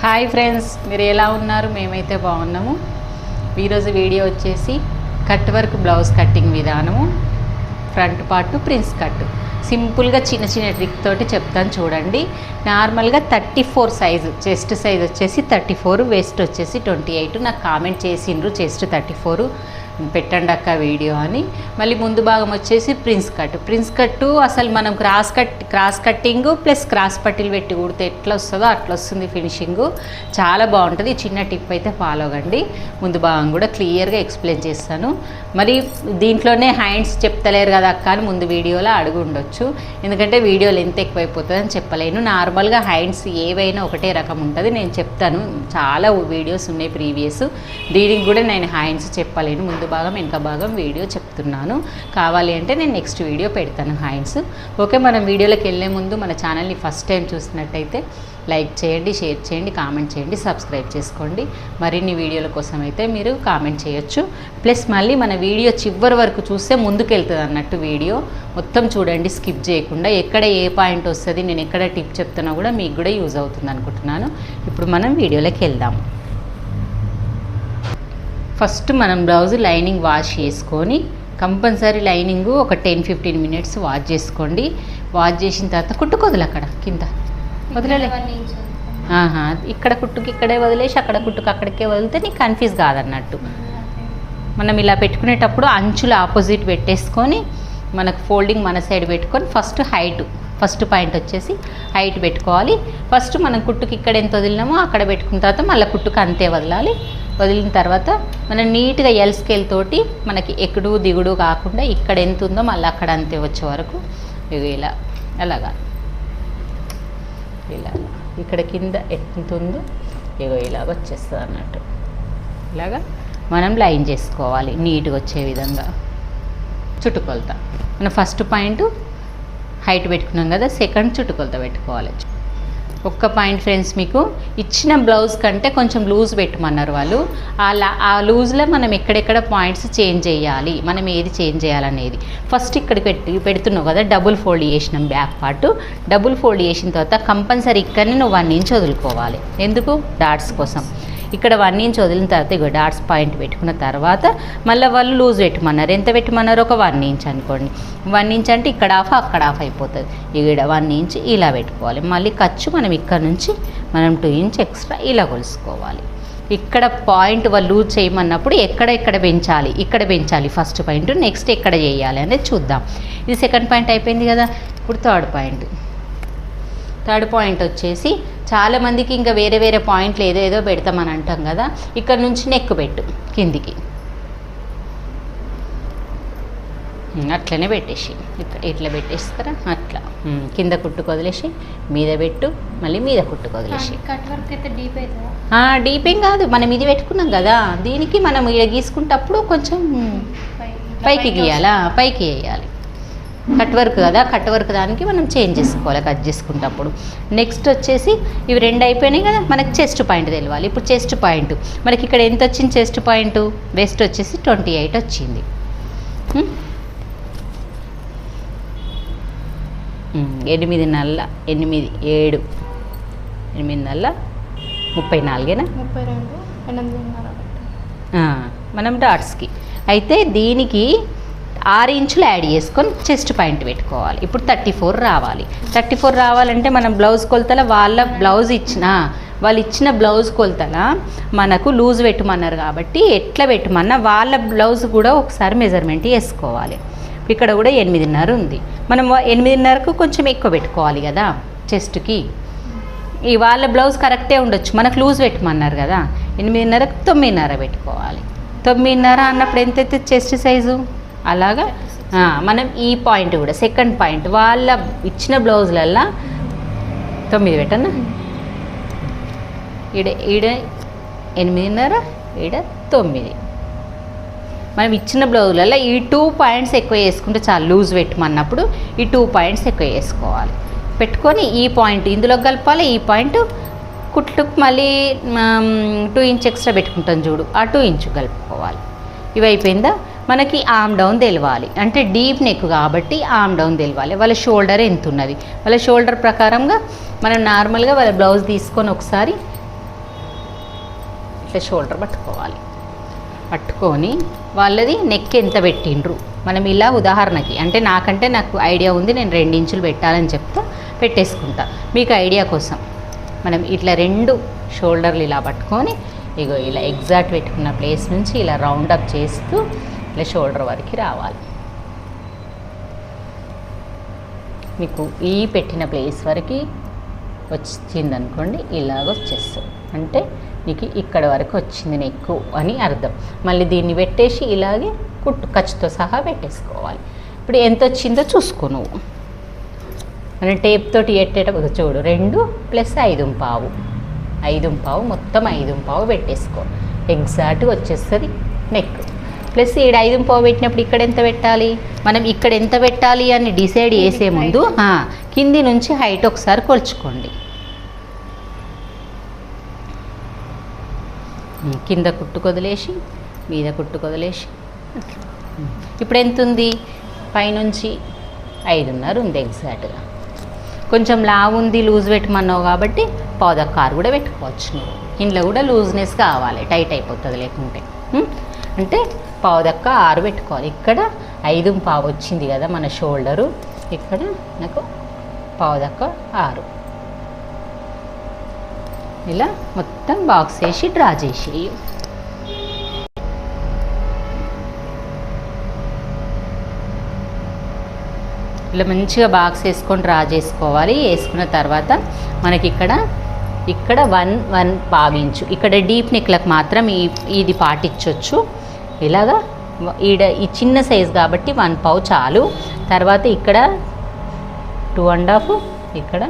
Hi friends మీరు ఎలా ఉన్నారు? మేమైతే బాగున్నాము. ఈరోజు వీడియో వచ్చేసి కట్ వర్క్ బ్లౌజ్ కట్టింగ్ విధానము ఫ్రంట్ పార్ట్ ప్రిన్స్ కట్. సింపుల్గా చిన్న చిన్న ట్రిక్ తోటి చెప్తాను చూడండి. నార్మల్గా thirty four size chest size వచ్చేసి థర్టీ ఫోర్ వెస్ట్ వచ్చేసి ట్వంటీ ఎయిట్. నాకు కామెంట్ చేసిండ్రు చెస్ట్ థర్టీ ఫోర్. పెట్టండి అక్క వీడియో అని. మళ్ళీ ముందు భాగం వచ్చేసి ప్రిన్స్ కట్. ప్రిన్స్ కట్టు అసలు మనం cross cut cross cutting plus cross పట్టీలు పెట్టి కుడితే ఎట్లా వస్తుందో అట్లా వస్తుంది ఫినిషింగ్. చాలా బాగుంటుంది. చిన్న టిప్ అయితే ఫాలో అవ్వండి. ముందు భాగం కూడా క్లియర్గా ఎక్స్ప్లెయిన్ చేస్తాను. మరి దీంట్లోనే హ్యాండ్స్ చెప్తలేరు కదా అక్క అని ముందు వీడియోలో అడుగు ఉండొచ్చు. ఎందుకంటే వీడియో లెంత్ ఎక్కువైపోతుంది అని చెప్పలేను. నార్మల్గా హ్యాండ్స్ ఏవైనా ఒకటే రకం ఉంటుంది. నేను చెప్తాను. చాలా వీడియోస్ ఉన్నాయి ప్రీవియస్. దీనికి కూడా నేను హ్యాండ్స్ చెప్పలేను. ముందు భాగం వెనక భాగం వీడియో చెప్తున్నాను. కావాలి అంటే నేను నెక్స్ట్ వీడియో పెడతాను హ్యాండ్స్ ఓకే మనం వీడియోలోకి వెళ్ళే ముందు మన ఛానల్ని ఫస్ట్ టైం చూసినట్టయితే లైక్ చేయండి షేర్ చేయండి కామెంట్ చేయండి సబ్స్క్రైబ్ చేసుకోండి. మరిన్ని వీడియోల కోసం అయితే మీరు కామెంట్ చేయొచ్చు. ప్లస్ మళ్ళీ మన వీడియో చివరి వరకు చూస్తే ముందుకెళ్తుంది అన్నట్టు వీడియో. మొత్తం చూడండి స్కిప్ చేయకుండా. ఎక్కడ ఏ పాయింట్ వస్తుంది నేను ఎక్కడ టిప్ చెప్తున్నా కూడా మీకు కూడా యూజ్ అవుతుంది అనుకుంటున్నాను. ఇప్పుడు మనం వీడియోలోకి వెళ్దాం. ఫస్ట్ మనం బ్లౌజ్ లైనింగ్ వాష్ చేసుకొని కంపల్సరీ లైనింగ్ ఒక టెన్ ఫిఫ్టీన్ మినిట్స్ వాష్ చేసుకోండి. వాష్ చేసిన తర్వాత కుట్టుకోదులు అక్కడ కింద. వదిలే ఇక్కడ కుట్టుకి ఇక్కడే వదిలేసి అక్కడ కుట్టుకు అక్కడికే వదిలితే నీకు కన్ఫ్యూజ్ కాదన్నట్టు. మనం ఇలా పెట్టుకునేటప్పుడు అంచుల ఆపోజిట్ పెట్టేసుకొని మనకు ఫోల్డింగ్ మన సైడ్ పెట్టుకొని ఫస్ట్ హైట్ ఫస్ట్ పాయింట్ వచ్చేసి హైట్ పెట్టుకోవాలి. ఫస్ట్ మనం కుట్టుకి ఇక్కడ ఎంత వదిలినామో అక్కడ పెట్టుకున్న తర్వాత మళ్ళీ కుట్టుకు అంతే వదలాలి. వదిలిన తర్వాత మనం నీట్గా ఎల్ స్కేల్ తోటి మనకి ఎక్కడు దిగుడు కాకుండా ఇక్కడ ఎంత ఉందో మళ్ళీ అక్కడ అంతే వచ్చే వరకు ఇలా అలాగా. ఇలా ఇక్కడ కింద ఎంత ఉందో ఇగో ఇలాగ వచ్చేస్తుంది అన్నట్టు. ఇలాగా మనం లైన్ చేసుకోవాలి నీట్గా వచ్చే విధంగా. చుట్టుకొలత. మనం ఫస్ట్ పాయింట్ హైట్ పెట్టుకున్నాం కదా సెకండ్ చుట్టుకొలత పెట్టుకోవాలి. ఒక్క పాయింట్ ఫ్రెండ్స్ మీకు. ఇచ్చిన బ్లౌజ్ కంటే కొంచెం లూజ్ పెట్టమన్నారు వాళ్ళు. ఆ లా ఆ లూజ్లో మనం ఎక్కడెక్కడ పాయింట్స్ చేంజ్ చేయాలి మనం ఏది చేంజ్ చేయాలనేది. ఫస్ట్ ఇక్కడ పెట్టి పెడుతున్నావు కదా డబుల్ ఫోల్డ్ చేసినాం బ్యాక్ పార్ట్. డబుల్ ఫోల్డ్ చేసిన తర్వాత కంపల్సరీ ఇక్కడనే నువ్వు వన్ ఇంచ్ వదులుకోవాలి. ఎందుకు? డాట్స్ కోసం. ఇక్కడ వన్ ఇంచ్ వదిలిన తర్వాత ఇగో డాట్స్ పాయింట్ పెట్టుకున్న తర్వాత మళ్ళీ వాళ్ళు లూజ్ పెట్టమన్నారు. ఎంత పెట్టమన్నారు? ఒక వన్ ఇంచ్ అనుకోండి. వన్ ఇంచ్ అంటే ఇక్కడ ఆఫ్ అక్కడ ఆఫ్ అయిపోతుంది. ఇక్కడ వన్ ఇంచ్ ఇలా పెట్టుకోవాలి. మళ్ళీ ఖర్చు మనం ఇక్కడ నుంచి మనం టూ ఇంచ్ ఎక్స్ట్రా ఇలా కొలుసుకోవాలి. ఇక్కడ పాయింట్ వాళ్ళు లూజ్ చేయమన్నప్పుడు ఎక్కడ ఎక్కడ పెంచాలి? ఇక్కడ పెంచాలి ఫస్ట్ పాయింట్ నెక్స్ట్ ఎక్కడ చేయాలి అనేది చూద్దాం. ఇది సెకండ్ పాయింట్ అయిపోయింది కదా? ఇప్పుడు థర్డ్ పాయింట్ థర్డ్ పాయింట్ వచ్చేసి చాలామందికి ఇంకా వేరే వేరే పాయింట్లు ఏదేదో పెడతామని అంటాం కదా ఇక్కడ నుంచి నెక్ పెట్టు కిందికి. అట్లనే పెట్టేసి ఇక్కడ ఇట్లా పెట్టేస్తారా అట్లా. కింద కుట్టుకు వదిలేసి మీద పెట్టు మళ్ళీ మీద కుట్టుకు వదిలేసి డీప్ డీపింగ్ కాదు మనం ఇది పెట్టుకున్నాం కదా దీనికి మనం గీసుకుంటప్పుడు కొంచెం పైకి గీయాలా? పైకి వేయాలి. కట్ వర్క్ కదా కట్ వర్క్ దానికి మనం చేంజ్ చేసుకోవాలి కట్ చేసుకుంటప్పుడు నెక్స్ట్ వచ్చేసి ఇవి రెండు అయిపోయినాయి కదా మనకి చెస్ట్ పాయింట్ తెలియాలి. ఇప్పుడు చెస్ట్ పాయింట్ మనకి ఇక్కడ ఎంత వచ్చింది చెస్ట్ పాయింట్? వెస్ట్ వచ్చేసి ట్వంటీ ఎయిట్ వచ్చింది. ఎనిమిది నల్ల ఎనిమిది ఏడు ఎనిమిది నల్ల ముప్పై నాలుగేనా? ముప్పై రెండు మనం డాట్స్కి. అయితే దీనికి ఆరు ఇంచులు యాడ్ చేసుకొని చెస్ట్ పాయింట్ పెట్టుకోవాలి. ఇప్పుడు థర్టీ ఫోర్ రావాలి. థర్టీ ఫోర్ రావాలంటే మనం బ్లౌజ్ కొలతల వాళ్ళ బ్లౌజ్ ఇచ్చిన వాళ్ళు ఇచ్చిన బ్లౌజ్ కొలతల మనకు లూజ్ పెట్టమన్నారు కాబట్టి ఎట్లా పెట్టమన్నా వాళ్ళ బ్లౌజ్ కూడా ఒకసారి మెజర్మెంట్ వేసుకోవాలి. ఇక్కడ కూడా ఎనిమిదిన్నర ఉంది. మనం ఎనిమిదిన్నరకు కొంచెం ఎక్కువ పెట్టుకోవాలి కదా చెస్ట్కి. ఈ వాళ్ళ బ్లౌజ్ కరెక్టే ఉండొచ్చు. మనకు లూజ్ పెట్టమన్నారు కదా. ఎనిమిదిన్నరకు తొమ్మిదిన్నర పెట్టుకోవాలి. తొమ్మిదిన్నర అన్నప్పుడు ఎంత అయితే చెస్ట్ సైజు? అలాగా? మనం ఈ పాయింట్ కూడా సెకండ్ పాయింట్. వాళ్ళ ఇచ్చిన బ్లౌజులల్లా తొమ్మిది పెట్టన్నా? ఈడ ఈడ ఎనిమిదిన్నర ఈడ తొమ్మిది. మనం ఇచ్చిన బ్లౌజులలో ఈ టూ పాయింట్స్ ఎక్కువ వేసుకుంటే చాలా లూజ్ పెట్టమన్నప్పుడు ఈ టూ పాయింట్స్ ఎక్కువ వేసుకోవాలి. పెట్టుకొని ఈ పాయింట్ ఇందులో కలపాలి ఈ పాయింట్ కుట్లుకు మళ్ళీ టూ ఇంచ్ ఎక్స్ట్రా పెట్టుకుంటాం చూడు ఆ టూ ఇంచ్ కలుపుకోవాలి. ఇవి అయిపోయిందా మనకి ఆమ్ డౌన్ తెలవాలి. అంటే డీప్ నెక్ కాబట్టి ఆమ్ డౌన్ తెలవాలి. వాళ్ళ షోల్డర్ ఎంత ఉన్నది వాళ్ళ షోల్డర్ ప్రకారంగా మనం నార్మల్గా వాళ్ళ బ్లౌజ్ తీసుకొని ఒకసారి ఇట్లా షోల్డర్ పట్టుకోవాలి. పట్టుకొని వాళ్ళది నెక్ ఎంత పెట్టిండ్రు? మనం ఇలా ఉదాహరణకి అంటే నాకంటే నాకు ఐడియా ఉంది నేను రెండు ఇంచులు పెట్టాలని చెప్తా పెట్టేసుకుంటా. మీకు ఐడియా కోసం మనం ఇట్లా రెండు షోల్డర్లు ఇలా పట్టుకొని ఇగో ఇలా ఎగ్జాక్ట్ పెట్టుకున్న ప్లేస్ నుంచి ఇలా రౌండ్ అప్ చేస్తూ ఇలా షోల్డర్ వరకు రావాలి. మీకు ఈ పెట్టిన ప్లేస్ వరకు వచ్చిందనుకోండి ఇలాగ వచ్చేస్తుంది. అంటే నీకు ఇక్కడ వరకు వచ్చింది నెక్కు అని అర్థం. మళ్ళీ దీన్ని పెట్టేసి ఇలాగే కుట్టు ఖర్చుతో సహా పెట్టేసుకోవాలి. ఇప్పుడు ఎంత వచ్చిందో చూసుకో నువ్వు. మనం టేప్ తోటి ఎట్టేటప్పుడు చూడు రెండు ప్లస్ ఐదు పావు. ఐదు పావు మొత్తం ఐదు పావు పెట్టేసుకో. ఎగ్జాక్ట్గా వచ్చేస్తుంది నెక్. ప్లస్ ఈడ ఐదు పావు పెట్టినప్పుడు ఇక్కడ ఎంత పెట్టాలి? మనం ఇక్కడ ఎంత పెట్టాలి అని డిసైడ్ చేసే ముందు కింది నుంచి హైట్ ఒకసారి కొలుచుకోండి. కింద కుట్టు కొదిలేసి మీద కుట్టు కొదిలేసి. ఇప్పుడు ఎంత ఉంది? పైనుంచి ఐదున్నర ఉంది ఎగ్జాక్ట్గా కొంచెం లావు ఉంది లూజ్ పెట్టమన్నావు కాబట్టి పావుదక్క కారు కూడా పెట్టుకోవచ్చు నువ్వు. ఇంట్లో కూడా లూజ్నెస్ కావాలి టైట్ అయిపోతుంది లేకుంటే? అంటే పావుదక్క ఆరు పెట్టుకోవాలి. ఇక్కడ ఐదు పావు వచ్చింది కదా మన షోల్డరు. ఇక్కడ నాకు పావుదక్క ఆరు. ఇలా మొత్తం బాక్స్ వేసి డ్రా చేసి ఇలా మంచిగా బాక్స్ వేసుకొని డ్రా చేసుకోవాలి. వేసుకున్న తర్వాత మనకి ఇక్కడ ఇక్కడ వన్ వన్ పావించు ఇక్కడ డీప్ నెక్లకు మాత్రం ఈ ఇది పాటించవచ్చు ఇలాగా ఈడ ఈ చిన్న సైజ్ కాబట్టి వన్ పావు చాలు. తర్వాత ఇక్కడ టూ అండ్ హాఫ్ ఇక్కడ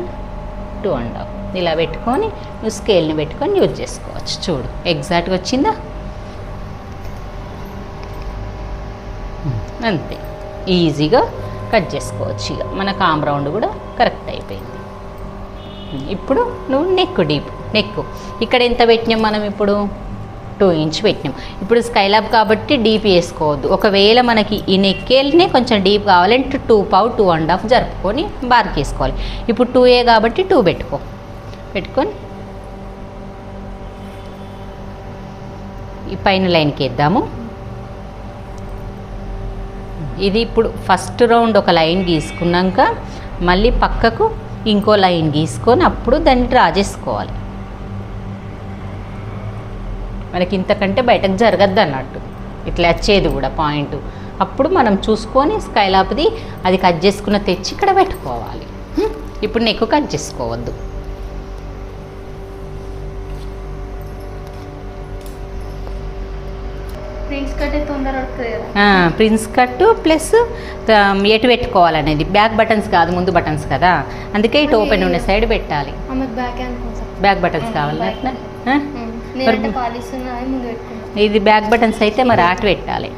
టూ అండ్ హాఫ్ ఇలా పెట్టుకొని నువ్వు స్కేల్ని పెట్టుకొని యూజ్ చేసుకోవచ్చు. చూడు ఎగ్జాక్ట్గా వచ్చిందా? అంతే. ఈజీగా కట్ చేసుకోవచ్చు ఇక. మన కామ్ రౌండ్ కూడా కరెక్ట్ అయిపోయింది. ఇప్పుడు నువ్వు నెక్ డీప్ నెక్ ఇక్కడ ఎంత పెట్టినాం మనం ఇప్పుడు? టూ ఇంచ్ పెట్టినాం. ఇప్పుడు స్కైలాబ్ కాబట్టి డీప్ వేసుకోవద్దు. ఒకవేళ మనకి ఈ నెక్కేళ్ళనే కొంచెం డీప్ కావాలంటే టూ పావు టూ అండ్ హాఫ్ జరుపుకొని బార్క్ వేసుకోవాలి. ఇప్పుడు టూ ఏ కాబట్టి టూ పెట్టుకో. పెట్టుకొని ఈ పైన లైన్కి వేద్దాము. ఇది ఇప్పుడు ఫస్ట్ రౌండ్ ఒక లైన్ గీసుకున్నాక మళ్ళీ పక్కకు ఇంకో లైన్ గీసుకొని అప్పుడు దాన్ని డ్రా చేసుకోవాలి. మనకి ఇంతకంటే బయటకు జరగద్దు అన్నట్టు. ఇట్లా వచ్చేది కూడా పాయింట్. అప్పుడు మనం చూసుకొని స్కైలాప్ది అది కట్ చేసుకున్న తెచ్చి ఇక్కడ పెట్టుకోవాలి? ఇప్పుడు నెక్ కట్ చేసుకోవద్దు. ప్రిన్స్ కట్ ప్లస్ ఎటు పెట్టుకోవాలనేది. బ్యాక్ బటన్స్ కాదు ముందు బటన్స్ కదా. అందుకే ఇటు ఓపెన్ ఉన్న సైడ్ పెట్టాలి. బ్యాక్ బటన్స్ కావాలి. అట్లా ఇది బ్యాక్ బటన్స్ అయితే మరి అటు పెట్టాలి.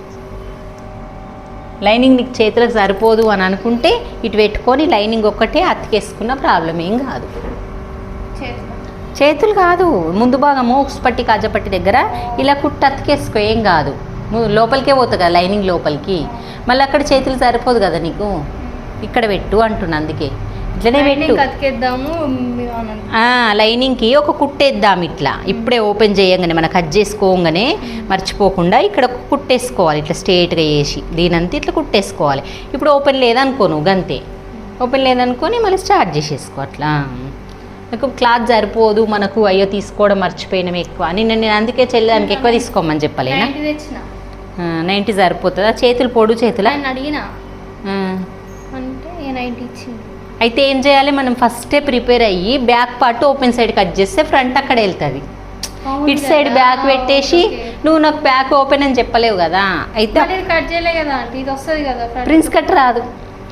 లైనింగ్ నీకు చేతులకు సరిపోదు అని అనుకుంటే ఇటు పెట్టుకొని లైనింగ్ ఒక్కటే అతికేసుకున్న ప్రాబ్లం ఏం కాదు. చేతులు. కాదు. ముందు భాగము పట్టి కాజపట్టి దగ్గర ఇలా కుట్టు అతికేసుకో ఏం కాదు. లోపలికే పోతుంది కదా లైనింగ్ లోపలికి. మళ్ళీ అక్కడ చేతులు సరిపోదు కదా నీకు. ఇక్కడ పెట్టు అంటున్నా అందుకే. ఇట్లనే పెట్టు. కతికేద్దాము లైనింగ్కి ఒక కుట్టేద్దాం ఇట్లా. ఇప్పుడే ఓపెన్ చేయంగానే మనం కట్ చేసుకోగానే మర్చిపోకుండా ఇక్కడ కుట్టేసుకోవాలి ఇట్లా స్ట్రేట్గా వేసి దీనంతా ఇట్లా కుట్టేసుకోవాలి. ఇప్పుడు ఓపెన్ లేదనుకో నువ్వు గంతే. ఓపెన్ లేదనుకొని మళ్ళీ స్టార్ట్ చేసేసుకో అట్లా. నాకు క్లాత్ సరిపోదు మనకు అయ్యో తీసుకోవడం మర్చిపోయినాం ఎక్కువ. అని నేను అందుకే చెల్లెదానికి ఎక్కువ తీసుకోమని చెప్పలేనా? నైంటీ సరిపోతుందా? చేతులు పొడు చేతులా? అడిగిన. అంటే ఏ నైన్టీ ఇచ్చింది? అయితే ఏం చేయాలి? మనం ఫస్టే ప్రిపేర్ అయ్యి back part open side cut చేస్తే ఫ్రంట్ అక్కడ వెళ్తుంది. ఇటు సైడ్ బ్యాక్ పెట్టేసి. నువ్వు నాకు బ్యాక్ ఓపెన్ అని చెప్పలేవు కదా. అయితే కట్ చేయలే కదా అంటే ఇది వస్తుంది కదా front. ప్రిన్స్ కట్ రాదు.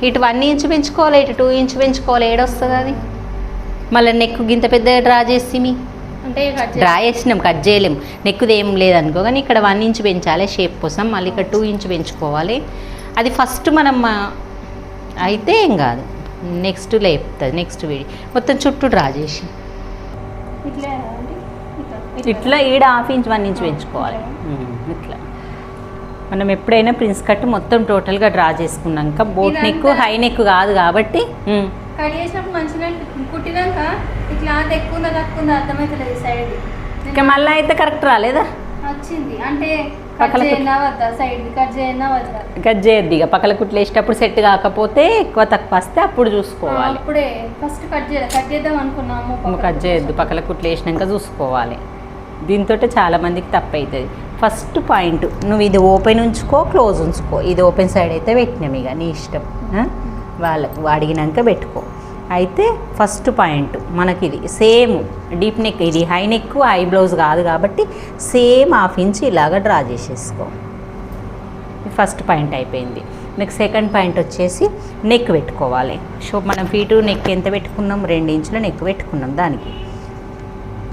ఇటు వన్ ఇంచ్ పెంచుకోవాలి ఇటు టూ ఇంచ్ పెంచుకోవాలి ఏడొస్తుంది అది? మళ్ళీ నెక్ గింత పెద్దగా డ్రా చేసి మీ. అంటే డ్రా చేసినాం కట్ చేయలేం. నెక్కుది ఏం లేదనుకో కానీ ఇక్కడ వన్ ఇంచ్ పెంచాలి షేప్ కోసం. మళ్ళీ ఇక్కడ టూ ఇంచ్ పెంచుకోవాలి. అది ఫస్ట్ మనం అయితే ఏం కాదు. నెక్స్ట్ లేపుతుంది నెక్స్ట్ వీడి. మొత్తం చుట్టూ డ్రా చేసి ఇట్లా ఇట్లా. ఇట్లా ఈడ హాఫ్ ఇంచ్ వన్ ఇంచ్ పెంచుకోవాలి. ఇట్లా. మనం ఎప్పుడైనా ప్రిన్స్ కట్ మొత్తం టోటల్గా డ్రా చేసుకున్నాక బోట్ నెక్ హై నెక్ కాదు కాబట్టి ఉమ్, కట్ చేసినప్పుడు మంచిగా కుట్టినాక క్లాత్ ఎక్కువ తక్కువ సైడ్ ఇంకా మళ్ళీ అయితే కరెక్ట్ రాలేదా? వచ్చింది. అంటే కట్ చేయొద్దు ఇక. పక్కల కుట్లు వేసేటప్పుడు సెట్ కాకపోతే ఎక్కువ తక్కువ వస్తే అప్పుడు చూసుకోవాలి. అప్పుడే. ఫస్ట్ కట్ చేయాలి కట్ చేద్దాం అనుకున్నాము నువ్వు కట్ చేయొద్దు. పక్కల కుట్లు వేసినాక చూసుకోవాలి. దీంతో చాలా మందికి తప్పు అవుతుంది ఫస్ట్ పాయింట్ నువ్వు ఇది ఓపెన్ ఉంచుకో క్లోజ్ ఉంచుకో. ఇది ఓపెన్ సైడ్ అయితే పెట్టినాం ఇక. నీ ఇష్టం? వాళ్ళకు అడిగినాక పెట్టుకో. అయితే ఫస్ట్ పాయింట్ మనకి ఇది సేమ్ డీప్ నెక్ ఇది. హై నెక్ హై బ్లౌజ్ కాదు కాబట్టి సేమ్ హాఫ్ ఇంచ్ ఇలాగ డ్రా చేసేసుకో. ఫస్ట్ పాయింట్ అయిపోయింది. నెక్స్ట్ సెకండ్ పాయింట్ వచ్చేసి నెక్ పెట్టుకోవాలి. సో మనం ఫీటు నెక్ ఎంత పెట్టుకున్నాం? రెండు ఇంచుల నెక్ పెట్టుకున్నాం దానికి.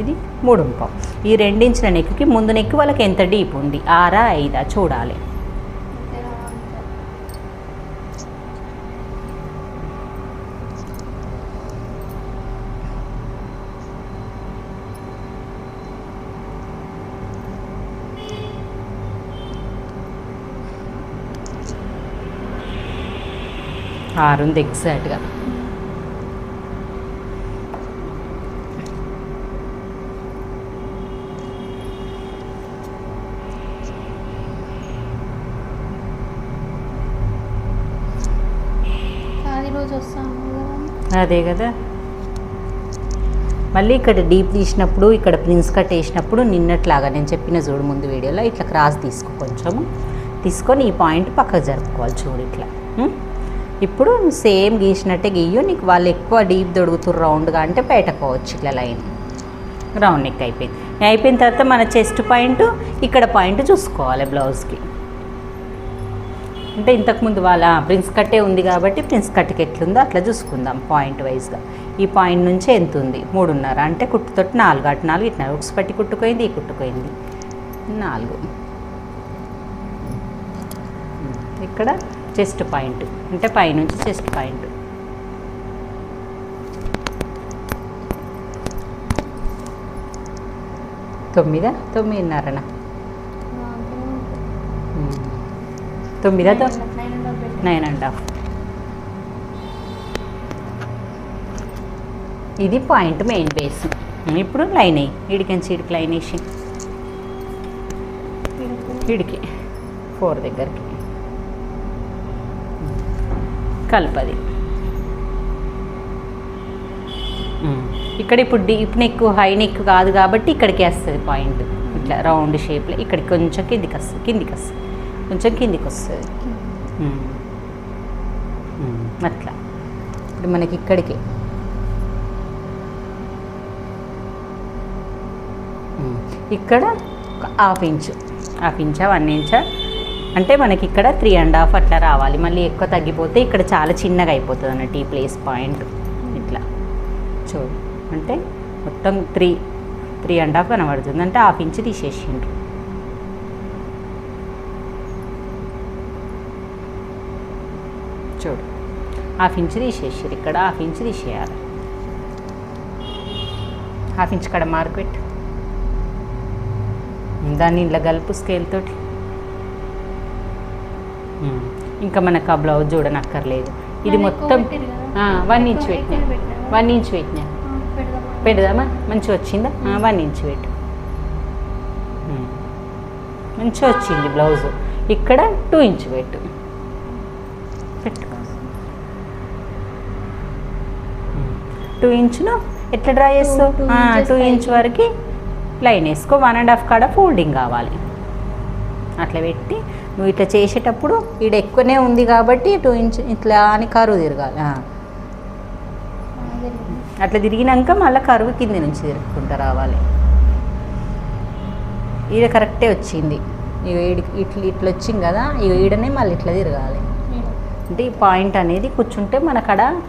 ఇది మూడు పావు ఈ రెండించిన నెక్కి ముందు నెక్ వాళ్ళకి ఎంత డీప్ ఉంది? ఆరా ఐదా? చూడాలి. ఆరు ఉంది ఎగ్జాక్ట్గా అది కదా అదే కదా. మళ్ళీ ఇక్కడ డీప్ తీసినప్పుడు ఇక్కడ ప్రిన్స్ కట్ వేసినప్పుడు నిన్నట్లాగా నేను చెప్పిన చూడు ముందు వీడియోలో ఇట్లా క్రాస్ తీసుకో కొంచెము. తీసుకొని ఈ పాయింట్ పక్కకు జరుపుకోవాలి చూడు ఇట్లా? ఇప్పుడు సేమ్ గీసినట్టే గీయు నీకు వాళ్ళు ఎక్కువ డీప్ దొడుగుతురు రౌండ్గా అంటే పెట్టుకోవచ్చు ఇట్లా లైన్. రౌండ్ నెక్ అయిపోయింది. అయిపోయిన తర్వాత మన చెస్ట్ పాయింట్ ఇక్కడ పాయింట్ చూసుకోవాలి బ్లౌజ్కి. అంటే ఇంతకుముందు వాళ్ళ ప్రిన్స్ కట్టే ఉంది కాబట్టి ప్రిన్స్ కట్కి ఎట్లుందో అట్లా చూసుకుందాం పాయింట్ వైజ్గా. ఈ పాయింట్ నుంచి ఎంత ఉంది? మూడున్నర. అంటే కుట్టుతోటి నాలుగు అటు నాలుగు ఇటు నాలుగు. పట్టి కుట్టుకోయింది ఈ కుట్టుకోయింది. నాలుగు. ఇక్కడ చెస్ట్ పాయింట్. అంటే పైనుంచి చెస్ట్ పాయింట్. తొమ్మిదా? తొమ్మిదిన్నరనా. తొమ్మిదా? నైన్ అండ్ హాఫ్ ఇది పాయింట్ మెయిన్ బేస్. ఇప్పుడు లైన్ అయ్యి ఇడికించి ఇడికి లైన్ వేసి? ఇడికి. ఫోర్ దగ్గరికి. కలపది. ఇక్కడ ఇప్పుడు డీప్ నెక్ హై నెక్ కాదు కాబట్టి ఇక్కడికి వస్తుంది పాయింట్. ఇట్లా రౌండ్ షేప్లో ఇక్కడికి కొంచెం కిందికి వస్తుంది కిందికి వస్తుంది కొంచెం కిందికి వస్తుంది అట్లా. ఇప్పుడు మనకి ఇక్కడికి. ఇక్కడ ఒక హాఫ్ ఇంచు. హాఫ్ ఇంచా వన్ ఇంచా? అంటే మనకి ఇక్కడ త్రీ అండ్ హాఫ్ అట్లా రావాలి. మళ్ళీ ఎక్కువ తగ్గిపోతే ఇక్కడ చాలా చిన్నగా అయిపోతుంది అన్నట్టు ఈ ప్లేస్ పాయింట్. ఇట్లా. చూడు అంటే మొత్తం త్రీ త్రీ అండ్ హాఫ్ కనబడుతుంది. అంటే హాఫ్ ఇంచ్ తీసేసిండ్రు. చూడు. హాఫ్ ఇంచ్ తీసేసారు ఇక్కడ హాఫ్ ఇంచ్ తీసేయాలి. హాఫ్ ఇంచ్ కడ మార్క్ పెట్టు. దాన్ని ఇలా కలుపు స్కేల్ తోటి. ఇంకా మనకు ఆ బ్లౌజ్ చూడనక్కర్లేదు. ఇది మొత్తం వన్ ఇంచ్ పెట్టినా. వన్ ఇంచ్ పెట్టినా. పెడదామా? మంచిగా వచ్చిందా? వన్ ఇంచ్ పెట్టు. ఉమ్. మంచిగా వచ్చింది బ్లౌజ్. ఇక్కడ టూ ఇంచ్ పెట్టు. పెట్టు. టూ ఇంచును ఎట్లా డ్రా చేస్తావు? Two inch. వరకు లైన్ వేసుకో. వన్ అండ్ హాఫ్ కాడ ఫోల్డింగ్ కావాలి. అట్లా పెట్టి నువ్వు ఇట్లా చేసేటప్పుడు ఈడ ఎక్కువనే ఉంది కాబట్టి టూ ఇంచ్ ఇట్లా అని కరువు తిరగాలి. అట్లా తిరిగినాక మళ్ళీ కరువు కింది నుంచి తిరుక్కుంటూ రావాలి. ఈడ కరెక్టే వచ్చింది. ఇక ఇట్లా ఇట్లా వచ్చింది కదా ఇక ఈడనే మళ్ళీ ఇట్లా తిరగాలి. అంటే ఈ పాయింట్ అనేది కూర్చుంటే మన కాడ ఆమ్,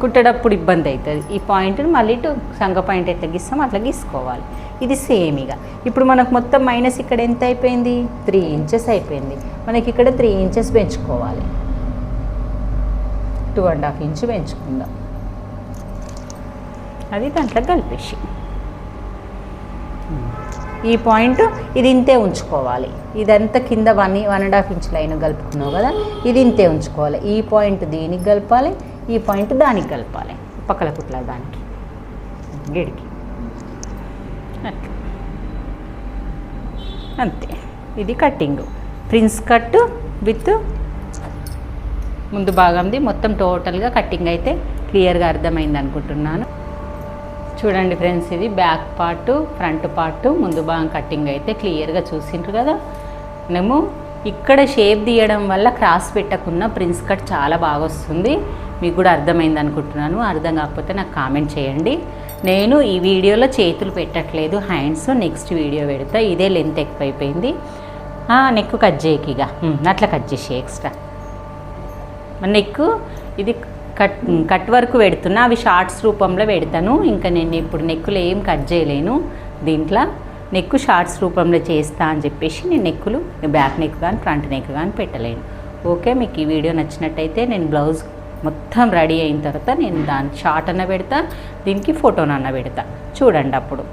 కుట్టేటప్పుడు ఇబ్బంది అవుతుంది. ఈ పాయింట్ని మళ్ళీ ఇటు సంగ పాయింట్ ఎట్లా గీస్తాం అట్లా గీసుకోవాలి. ఇది సేమ్ ఇక. ఇప్పుడు మనకు మొత్తం మైనస్ ఇక్కడ ఎంత అయిపోయింది? త్రీ ఇంచెస్ అయిపోయింది. మనకి ఇక్కడ త్రీ ఇంచెస్ పెంచుకోవాలి. టూ అండ్ హాఫ్ ఇంచ్ పెంచుకుందాం. అది దాంట్లో కలిపేసి. ఈ పాయింట్ ఇది ఇంతే ఉంచుకోవాలి. ఇదంతా కింద one one and half inch line కలుపుకున్నావు కదా? ఇది ఇంతే ఉంచుకోవాలి. ఈ పాయింట్ దీనికి కలపాలి. ఈ పాయింట్ దానికి కలపాలి. పక్కల కుట్ల దానికి. గిడికి. అంతే. ఇది కట్టింగ్. ప్రిన్స్ కట్ విత్ ముందు భాగంది. మొత్తం టోటల్గా కట్టింగ్ అయితే క్లియర్గా అర్థమైంది అనుకుంటున్నాను. చూడండి ఫ్రెండ్స్ ఇది బ్యాక్ పార్ట్ ఫ్రంట్ పార్ట్ ముందు భాగం కట్టింగ్ అయితే క్లియర్గా చూసిండ్రు కదా. మేము ఇక్కడ షేప్ తీయడం వల్ల క్రాస్ పెట్టకున్న ప్రిన్స్ కట్ చాలా బాగా వస్తుంది. మీకు కూడా అర్థమైంది అనుకుంటున్నాను. అర్థం కాకపోతే నాకు కామెంట్ చేయండి. నేను ఈ వీడియోలో చేతులు పెట్టట్లేదు. హ్యాండ్స్ నెక్స్ట్ వీడియో పెడతా. ఇదే లెంత్ ఎక్కువైపోయింది. నెక్ కట్ చేయకి ఇక. అట్లా కట్ చేసి ఎక్స్ట్రా నెక్ ఇది కట్ కట్ వరకు పెడుతున్నా. అవి షార్ట్స్ రూపంలో పెడతాను. ఇంకా నేను ఇప్పుడు నెక్కులు ఏం కట్ చేయలేను దీంట్లో. నెక్ షార్ట్స్ రూపంలో చేస్తా అని చెప్పేసి నేను నెక్కులు బ్యాక్ నెక్ కానీ ఫ్రంట్ నెక్ కానీ పెట్టలేను. ఓకే మీకు ఈ వీడియో నచ్చినట్టయితే నేను బ్లౌజ్ మొత్తం రెడీ అయిన తర్వాత నేను దాని షార్ట్ అన్న పెడతా దీనికి ఫోటోనన్న పెడతా. చూడండి అప్పుడు.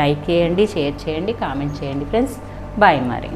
లైక్ చేయండి షేర్ చేయండి కామెంట్ చేయండి ఫ్రెండ్స్. బాయ్ మరి.